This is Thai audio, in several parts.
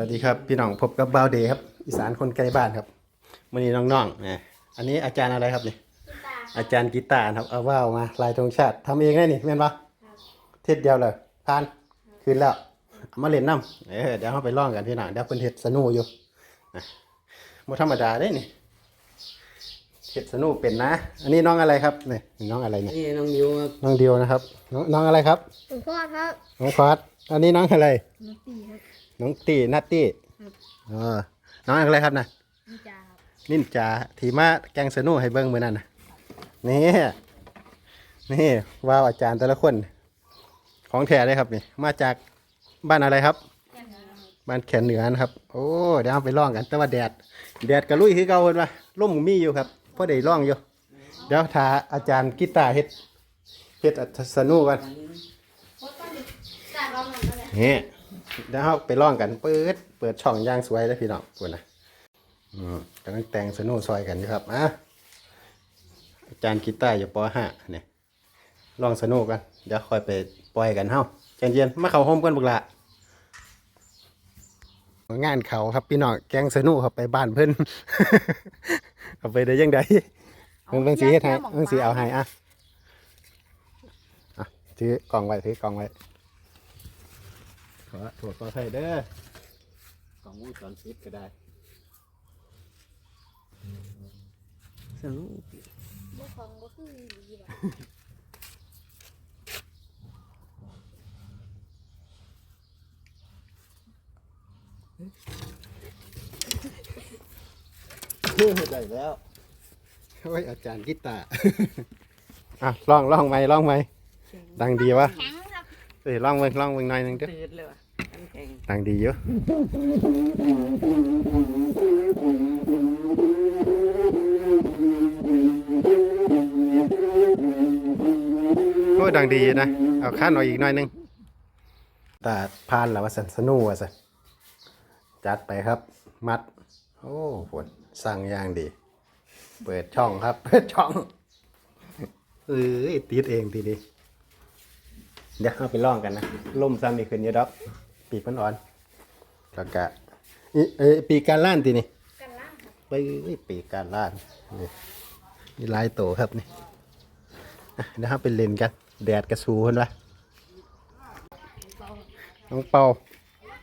สวัสดีครับ พี่น้องพบกับบาวเดย์ครับ อีสานคนใกล้บ้านครับวันนี้น้องๆนะอันนี้อาจารย์อะไรครับนี่อาจารย์กีตาร์ครับเอาว่าวมาลายธงชาติทำเองได้นี่แม่นปะเทศเดียวเลยผ่านคืนแล้วเอามาเล่นน้ำเออเดี๋ยวเราไปล่องกันพี่น้องเดี๋ยวเพิ่นเฮ็ดสนุอยู่นะบ่ธรรมดาได้นี่เฮ็ดสนุเป็นนะ อันนี้น้องอะไรครับนี่น้องอะไรนี่นี่น้องดิวครับน้องเดียวนะครับน้องน้องอะไรครับหลวงพ่อครับน้องฟอสอันนี้น้องอะไรน้องตีครับ น้องตีนัตตี้ครับเออน้องอะไรครับนะนิจาครับนินจาทีมาแกงสนุให้เบิ้งมือนั่นนะนี่นี่ว้าวอาจารย์แต่ละคน ของแท้เลยครับนี่มาจากบ้านอะไรครับบ้านแขนเหนือนะครับ โอ้เดี๋ยวเอาไปล่องกัน แต่ว่าแดด แดดกระลุยคือเก่าเห็นปะร่มมีอยู่ครับพอได้ล่องอยู่ เดี๋ยวทาอาจารย์กีตาร์เฮ็ดเฮ็ดอัศสนุกันจ่ายประมาณเนี่ ดี๋ยวเราไปล่องกันเปิด เปิดช่องย่างสวยเลยพี่น้องปวดนะอืมกำลังแต่งสนุซอยกันอยู่ครับอะอาจารย์กีตาร์อยู่ปห้าเนี่ยลองสนุกัน เดี๋ยวคอยไปปล่อยกันเฮ้าใจเย็นๆมาเข้าห้องกันบุกละงานเขาครับพี่น้องแกงสนุครับไปบ้านเพิ่นเอาไปได้ยังไงเพิ่งเพิ่งสีเฮ็ดให้เพิ่งสีเอาให้อะอะถือกล่องไว้ถือกล่องไว้ ขอถั่วขอไข่เด้อกล่องวงจรปิดก็ได้สนุกบ่ฟังบ่คือดีบ่ได้แล้วโอ้ยอาจารย์กีตาร์ อะลองลองไหมลองไหมดังดีวะแข็งครับเอ้ยลองเบิ่งลองเบิ่งหน่อยหนึงเด้อ ตื่นเลยว่ะ น้ำแข็งดังดีอยู่โอ้ยดังดีอยู่นะ เอาขั้นเอาอีกหน่อยหนึงตาพานแล้วว่าสันสนูว่าสันจัดไปครับ มัด โอ้ฝนสั่งอย่างดี เปิดช่องครับ เปิดช่องเอ้ยติดเองทีนี้เดี๋ยวเอาไปล่องกันนะล่มซ้ำอีกขึ้นเยอะดอก ปีกมันอ่อนแล้วก็อีเอ้ยปีกการล่านทีนี่กันล่างครับไปเอ้ยปีกการล่านนี่นี่ลายโตครับนี่อะเดี๋ยวเราไปเล่นกันแดดกระสูเห็นปะน้องเปา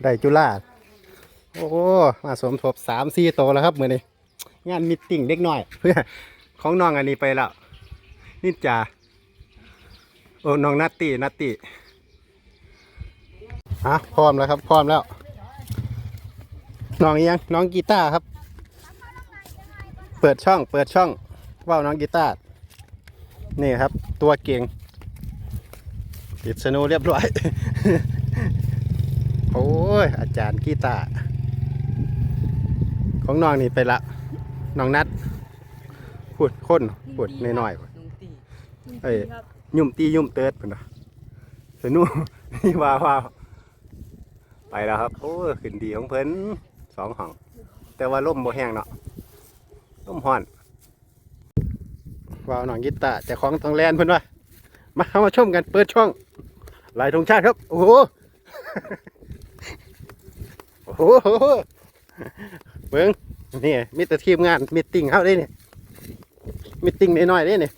ได้จุฬาโอ้มาสมทบสามสี่โตแล้วครับมือนี้งานมิตติ้งเด็กน้อย เพื่อของน้องอันนี้ไปแล้วนิจาโอ้น้องนัตตี้นัตตี้ ฮะพร้อมแล้วครับพร้อมแล้ว น้องอีหยังน้องกีตาร์ครับ เปิดช่องเปิดช่องว่าวน้องกีตาร์นี่ครับ ตัวเก่งติดสนูเรียบร้อย โอ้ย อาจารย์กีตาร์ของน้องนี่ไปละน้องนัดพูดคนพูดน้อยๆน้องตีเอ้ยยุ่มตียุ่มเติร์ดพุ่นนะสนุนี่ว้าวว้าว ไปแล้วครับ โอ้ขึ้นดีของเพิ่นสองห้อง แต่ว่าล่มบ่แห้งเนาะล่มห่อนว้าวหนองกีตาร์แต่ของต้องแลนเพิ่นว่ามาเข้ามาชมกันเปิดช่องลายธงชาติครับ โอ้โหโอ้โหเบิ้งนี่มีแต่ทีมงานมีตติ้งเฮาได้เนี่ยมีตติ้งน้อยๆได้เนี่ย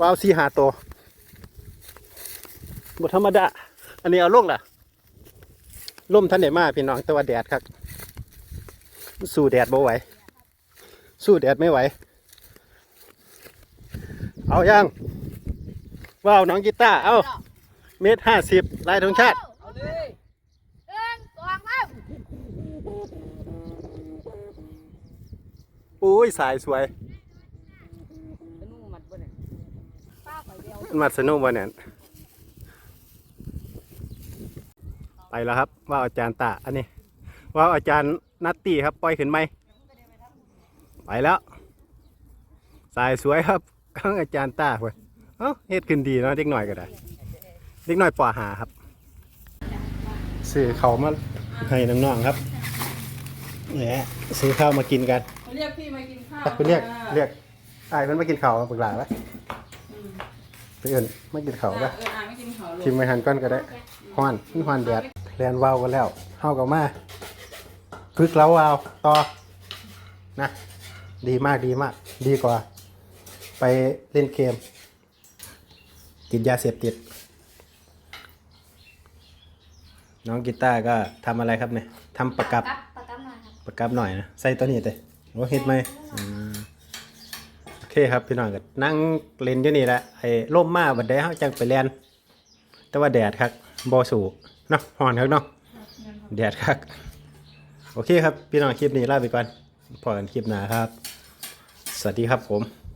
ว้าวสีหาตัวบธรรมดา อันนี้เอาลงล่ะ ล่มท่านไหนมาพี่น้องแต่ว่าแดดครับสู้แดดบ่ไหว สู้แดดไม่ไหว เอายังว้าวน้องกีตาร์เอาเมตรห้าสิบลายธงชาติเอาเลยเอิ้งกองแล้วอุ้ยสายสวยสนุกมัดบ่เนี่ยป้าไปเดียว มันมาสนุกวันนี้ ไปแล้วครับ ว่าวอาจารย์ตาอันนี้ ว่าวอาจารย์นัตตี้ครับปล่อยขึ้นไหมไปแล้วสายสวยครับข้างอาจารย์ตาเว้ยเอ้าเฮ็ดขึ้นดีเนาะเด็กหน่อยก็ได้ เด็กหน่อยปอหาครับซื้อเขาวมาให้น้องๆครับเนี่ยซื้อข้าวมากินกันเรียกพี่มากินข้าวไปเรียกเรียกไอ้ายมันมากินข้าวปึกหลาปะไปเอื่นมากินข้าวปะเอออ่าไม่กินข้าวลูกชิมไปหันก้อนก็ได้ ฮ้อนมันฮ้อนแดดเรียนว่าวกันแล้วเฮากับมาฝึกเราว่าวต่อนะดีมากดีมาก ดีกว่า ไปเล่นเกมติดยาเสพติด น้องกีตาร์ก็ทำอะไรครับเนี่ยทำประกับกับประกับมาครับประกับหน่อยนะใส่ตัวนี้เตะโอ้เห็ดไหมอืมโอเคครับพี่น้องก็นั่งเล่นอยู่นี่แหละไอ้ร่มมาบัดได้เฮาจังไปเรียนแต่ว่าแดดครับ บ่สูเนาะหอนครับเนาะแดดครับโอเคครับ พี่น้องคลิปนี้ลาไปก่อนพอกันคลิปหน้าครับ สวัสดีครับผม